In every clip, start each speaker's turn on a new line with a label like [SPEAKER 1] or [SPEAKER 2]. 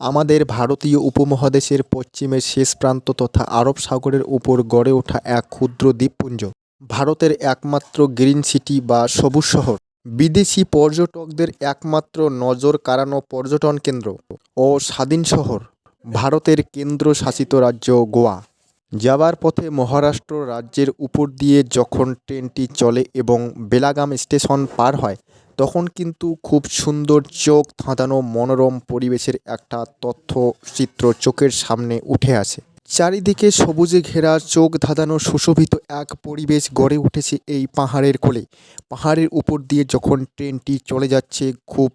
[SPEAKER 1] আমাদের ভারতীয় উপমহাদেশের পশ্চিমের শেষ প্রান্ত তথা আরব সাগরের উপর গড়ে ওঠা এক ক্ষুদ্র দ্বীপপুঞ্জ, ভারতের একমাত্র গ্রিন সিটি বা সবুজ শহর। বিদেশি পর্যটকদের একমাত্র নজর কাড়ানো পর্যটন কেন্দ্র ও স্বাধীন শহর, ভারতের কেন্দ্রশাসিত রাজ্য গোয়া। যাবার পথে মহারাষ্ট্র রাজ্যের উপর দিয়ে যখন ট্রেনটি চলে এবং বেলাগাম স্টেশন পার হয় তখন কিন্তু খুব সুন্দর চোখ, ধাঁধানো মনোরম পরিবেশের একটা তথ্যচিত্র চোখের সামনে উঠে আসে। চারিদিকে সবুজে ঘেরা চোখ, ধাঁধানো সুশোভিত এক পরিবেশ গড়ে উঠেছে এই পাহাড়ের কোলে। পাহাড়ের উপর দিয়ে যখন ট্রেনটি চলে যাচ্ছে খুব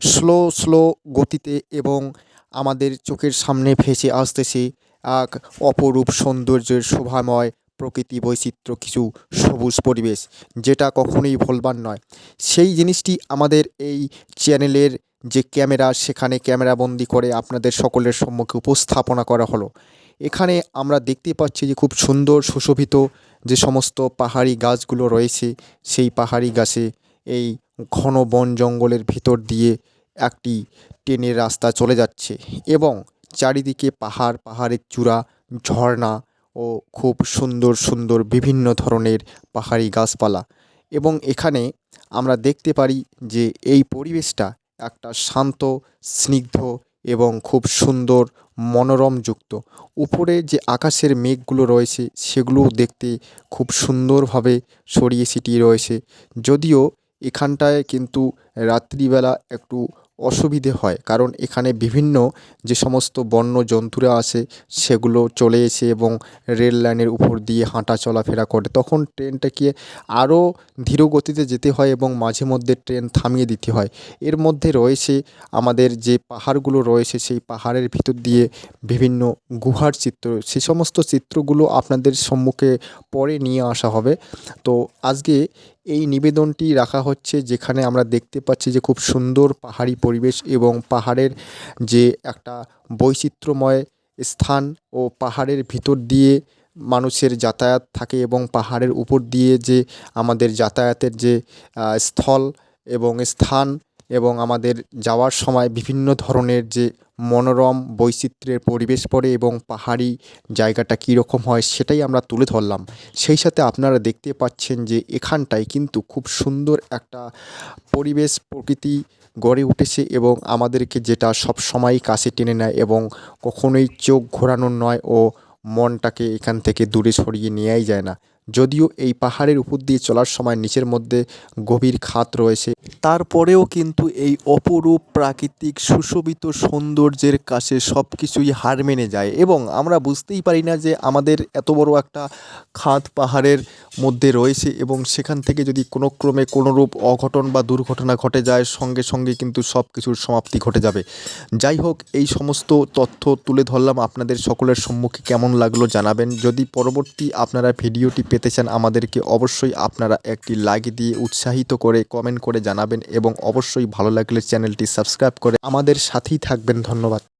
[SPEAKER 1] স্লো স্লো গতিতে এবং আমাদের চোখের সামনে ভেসে আসতেছে এক অপরূপ সৌন্দর্যের শোভাময় প্রকৃতি বৈচিত্র্য, কিছু সবুজ পরিবেশ, যেটা কখনোই ভুলবার নয়। সেই জিনিসটি আমাদের এই চ্যানেলের যে ক্যামেরা, সেখানে ক্যামেরাবন্দি করে আপনাদের সকলের সম্মুখে উপস্থাপনা করা হলো। এখানে আমরা দেখতে পাচ্ছি যে খুব সুন্দর সুশোভিত যে সমস্ত পাহাড়ি গাছগুলো রয়েছে, সেই পাহাড়ি গাছে এই ঘন বন জঙ্গলের ভিতর দিয়ে একটি ট্রেনের রাস্তা চলে যাচ্ছে এবং চারিদিকে পাহাড়, পাহাড়ের চূড়া, ঝর্ণা ও খুব সুন্দর সুন্দর বিভিন্ন ধরনের পাহাড়ি গাছপালা। এবং এখানে আমরা দেখতে পারি যে এই পরিবেশটা একটা শান্ত, স্নিগ্ধ এবং খুব সুন্দর মনোরমযুক্ত। উপরে যে আকাশের মেঘগুলো রয়েছে, সেগুলোও দেখতে খুব সুন্দরভাবে ছড়িয়ে ছিটিয়ে রয়েছে। যদিও এখানটায় কিন্তু রাত্রিবেলা একটু অসুবিধে হয়। কারণ এখানে বিভিন্ন যে সমস্ত বন্য জন্তুরা আসে সেগুলো চলে এসে এবং রেল লাইনের উপর দিয়ে হাঁটা চলাফেরা করে। তখন ট্রেনটাকে আরও ধীর গতিতে যেতে হয় এবং মাঝে মধ্যে ট্রেন থামিয়ে দিতে হয়। এর মধ্যে রয়েছে আমাদের যে পাহাড়গুলো রয়েছে, সেই পাহাড়ের ভিতর দিয়ে বিভিন্ন গুহার চিত্র। সে সমস্ত চিত্রগুলো আপনাদের সম্মুখে পরে নিয়ে আসা হবে। তো আজকে এই নিবেদনটি রাখা হচ্ছে, যেখানে আমরা দেখতে পাচ্ছি যে খুব সুন্দর পাহাড়ি পরিবেশ এবং পাহাড়ের যে একটা বৈচিত্র্যময় স্থান ও পাহাড়ের ভিতর দিয়ে মানুষের যাতায়াত থাকে এবং পাহাড়ের উপর দিয়ে যে আমাদের যাতায়াতের যে স্থল এবং স্থান এবং আমাদের যাওয়ার সময় বিভিন্ন ধরনের যে মনোরম বৈচিত্র্যের পরিবেশ পড়ে এবং পাহাড়ি জায়গাটা কীরকম হয় সেটাই আমরা তুলে ধরলাম। সেই সাথে আপনারা দেখতে পাচ্ছেন যে এখানটায় কিন্তু খুব সুন্দর একটা পরিবেশ, প্রকৃতি গড়ে উঠেছে এবং আমাদেরকে যেটা সব সময়ই কাছে টেনে নেয় এবং কখনোই চোখ ঘোরানোর নয় ও মনটাকে এখান থেকে দূরে সরিয়ে নেওয়াই যায় না। যদিও এই পাহাড়ের উপর দিয়ে চলার সময় নিচের মধ্যে গভীর খাত রয়েছে তারপরেও কিন্তু এই অপরূপ প্রাকৃতিক সুশোভিত সৌন্দর্যের কাছে সব কিছুই হার মেনে যায় এবং আমরা বুঝতেই পারি না যে আমাদের এত বড় একটা খাদ পাহাড়ের মধ্যে রয়েছে এবং সেখান থেকে যদি কোনো ক্রমে কোনোরূপ অঘটন বা দুর্ঘটনা ঘটে যায়, সঙ্গে সঙ্গে কিন্তু সব কিছুর সমাপ্তি ঘটে যাবে। যাই হোক, এই সমস্ত তথ্য তুলে ধরলাম আপনাদের সকলের সম্মুখে কেমন লাগল জানাবেন। যদি পরবর্তী আপনারা ভিডিওটি পেতে চান আমাদেরকে অবশ্যই আপনারা একটি লাইক দিয়ে উৎসাহিত করে কমেন্ট করে জানাবেন এবং অবশ্যই ভালো লাগলে চ্যানেলটি সাবস্ক্রাইব করে আমাদের সাথেই থাকবেন। ধন্যবাদ।